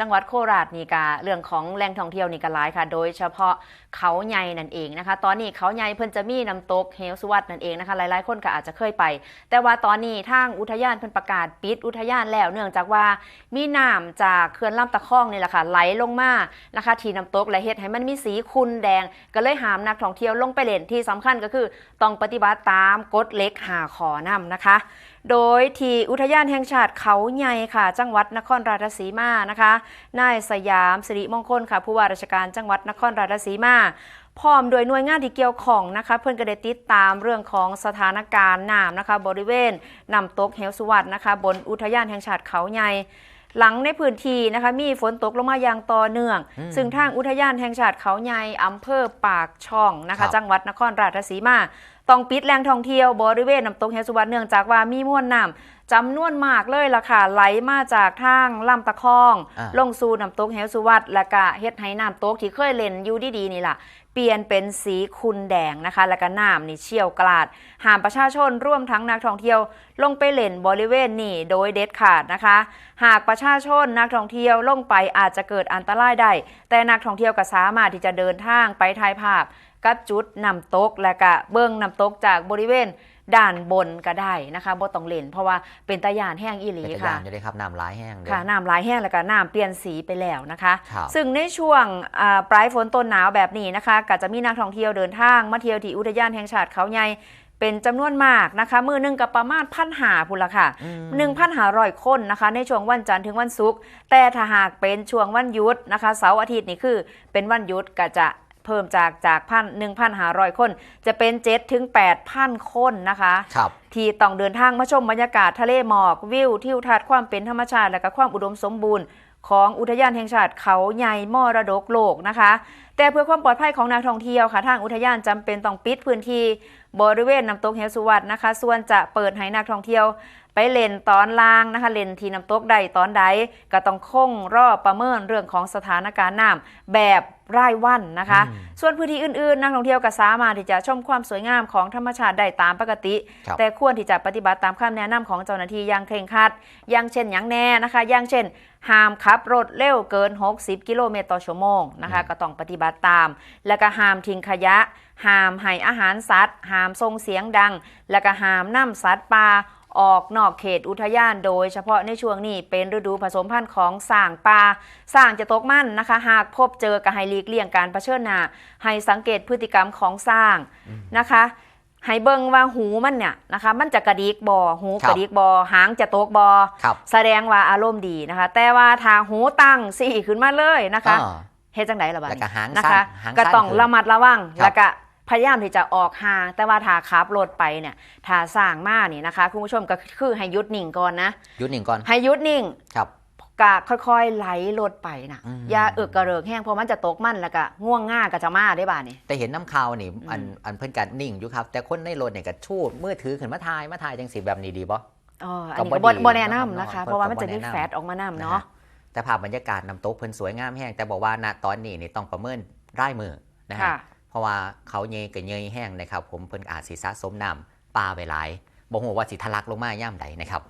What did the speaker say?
จังหวัดโคราชนี่กะเรื่องของแหล่งท่องเที่ยวนี่ก็หลายค่ะ โดยเฉพาะเขาใหญ่นั่นเองนะคะ ตอนนี้เขาใหญ่เพิ่นจะมีน้ำตกเฮลสวัสดนั่นเองนะคะ หลายๆ คนก็อาจจะเคยไป แต่ว่าตอนนี้ทางอุทยานเพิ่นประกาศปิดอุทยานแล้ว เนื่องจากว่ามีน้ำจากเขื่อนลำตะคองนี่แหละค่ะไหลลงมานะคะที่น้ำตกและเฮ็ดให้มันมีสีขุ่นแดง ก็เลยห้ามนักท่องเที่ยวลงไปเล่นที่สำคัญก็คือต้องปฏิบัติตามกฎเล็กหาขอนำนะคะโดยที่อุทยานแห่งชาติเขาใหญ่ค่ะ จังหวัดนครราชสีมานะคะนายสยามสิริมงคลค่ะ ผู้ว่าราชการจังหวัดนครราชสีมาพร้อมโดยหน่วยงานที่เกี่ยวข้องนะคะ เพื่อนก็ได้ติดตามเรื่องของสถานการณ์น้ำนะคะ บริเวณน้ำตกเหวสุวัสดนะคะ บนอุทยานแห่งชาติเขาใหญ่หลังในพื้นที่นะคะมีฝนตกลงมาอย่างต่อเนื่องอืมซึ่งทางอุทยานแห่งชาติเขาใหญ่อำเภอปากช่องนะครัคะบจังหวัดนครราชสีมา ต้องปิดแหล่งท่องเที่ยวบริเวณน้ำตกเฮสุวรรณเนื่องจากว่ามีมวลน้ำ จำนวนมากเลยล่ะค่ะ ไหลมาจากทางลำตะคอง อ่า ลงสู่น้ำตกเฮสุวัรณและก็เฮ็ดให้น้ำตกที่เคยเล่นอยู่ดีๆนี่ล่ะ เปลี่ยนเป็นสีขุ่นแดงนะคะ แล้วก็น้ำนี่เชี่ยวกลาดห้ามประชาชนร่วมทั้งนักท่องเที่ยว ลงไปเล่นบริเวณนี่โดยเด็ดขาดนะคะ หากประชาชนนักท่องเที่ยวลงไปอาจจะเกิดอันตรายได้แต่นักท่องเที่ยวก็สามารถที่จะเดินทางไปถ่ายภาพ กับจุดน้ำตกและก็เบื้องน้ำตกจากบริเวณ ด้านบนก็ได้นะคะบ่ต้องเล่น เพราะว่าเป็นตะยานแห้งอีหลีเป็นตะค่ะยานอยู่เลยครับน้ำร้ายแห้งเลยค่ะน้ำหลายแห้งแล้วก็น้ำเปลี่ยนสีไปแล้วนะคะ ครับซึ่งในช่วงอ่าปลายฝนต้นหนาวแบบนี้นะคะก็จะมีนักท่องเที่ยวเดินทางมาเที่ยวที่อุทยานแห่งชาติเขาใหญ่เป็นจำนวนมากนะคะ มือหนึงกับประมาณพันหาพุ่นละค่ะอืม หนึ่งพันหารอยคนนะคะ ในช่วงวันจันทร์ถึงวันศุกร์แต่ถ้าหากเป็นช่วงวันหยุดนะคะ เสาร์อาทิตย์นี่คือเป็นวันหยุดก็จะ เพิ่มจากจากพันหนึ่งพันหารอยคน จะเป็นเจ็ดถึงแปดพันคนนะคะครับที่ต้องเดินทางมาชมบรรยากาศทะเลหมอกวิวทิวทัศน์ความเป็นธรรมชาติและก็ความอุดมสมบูรณ์ของอุทยานแห่งชาติเขาใหญ่มรดกโลกนะคะ แต่เพื่อความปลอดภัยของนักท่องเที่ยวค่ะ ทางอุทยานจำเป็นต้องปิดพื้นที่บริเวณน้ำตกเหวสุวัสดนะคะ ส่วนจะเปิดให้นักท่องเที่ยว ไปเล่นตอนล่างนะคะ เล่นที่น้ำตกใดตอนใด ก็ต้องคงรอบประเมินเรื่องของสถานการณ์น้ำแบบ รายวันนะคะอืมส่วนพื้นที่อื่นๆ นักท่องเที่ยวก็สามารถที่จะชมความสวยงามของธรรมชาติได้ตามปกติครับแต่ควรที่จะปฏิบัติตามคำแนะนำของเจ้าหน้าที่อย่างเคร่งครัด อย่างเช่นอย่างแน่นะคะ อย่างเช่นห้ามขับรถเร็วเกิน 60 กิโลเมตรต่อชั่วโมงนะคะอืมก็ต้องปฏิบัติตาม แล้วก็ห้ามทิ้งขยะห้ามให้อาหารสัตว์ห้ามส่งเสียงดัง แล้วก็ห้ามนำสัตว์ป่า ออกนอกเขตอุทยานโดยเฉพาะในช่วงนี้เป็นฤดูผสมพันธุ์ของส่างป่าส่างจะตกมันนะคะ หากพบเจอก็ให้หลีกเลี่ยงการเผชิญหน้าให้สังเกตพฤติกรรมของสร้างนะคะให้เบิ่งว่าหูมันเนี่ยนะคะมันจะกระดิกบอหูครักบระดิกบอหางจะตกบอครับแสดงว่าอารมณ์ดีนะคะ แต่ว่าถ้าหูตั้งสี่ขึ้นมาเลยนะคะอ่าเฮ็ดจังไดล่ะบัดแล้วก็นี้หางนะสั้นคะหางก็สั้นต้องขึ้นระมัดระวังครับแล้วก็ พยายามที่จะออกห่างแต่ว่าถ้าขับรถไปเนี่ยถ้าสร้างมานี่นะคะ คุณผู้ชมก็คือให้หยุดนิ่งก่อนนะหยุดหนึ่งก่อนให้หยุดนิ่งครับกะค่อยๆไหลรถไปนะอืมอย่าเอิกกระเริกแห้งเพราะมันจะตกมันแล้วก็ง่วงง่าก็จะมาได้บ่านี่แต่เห็นน้ำข่าวนี่อันอืมอันเพิ่นกันนิ่งอยู่ครับ แต่คนในรถเนี่ยก็ชูดมือถือขึ้นมาถ่ายมาถ่ายจังสีแบบนี้ดีบ่อ๋ออันก็นี้บ่ก็บ่ดีบ่แนะนะครับนำนะคะเนาะเพราะว่ามันจะก็บ่มีแนะนำแฟตออกมานำนะเนาะฮะแต่ภาพบรรยากาศน้ำตกเพิ่นสวยงามแห้งแต่บอกว่าณตอนนี้นี่ต้องประเมินร่ายมือนะฮะค่ะ เพราะว่าเขาเยยกับเยยแห้งนะครับ ผมเพิ่นอาจสิสะสมน้ำปลาไปหลายบ่ฮู้ว่าสิทะลักลงมาย่ามใดนะครับ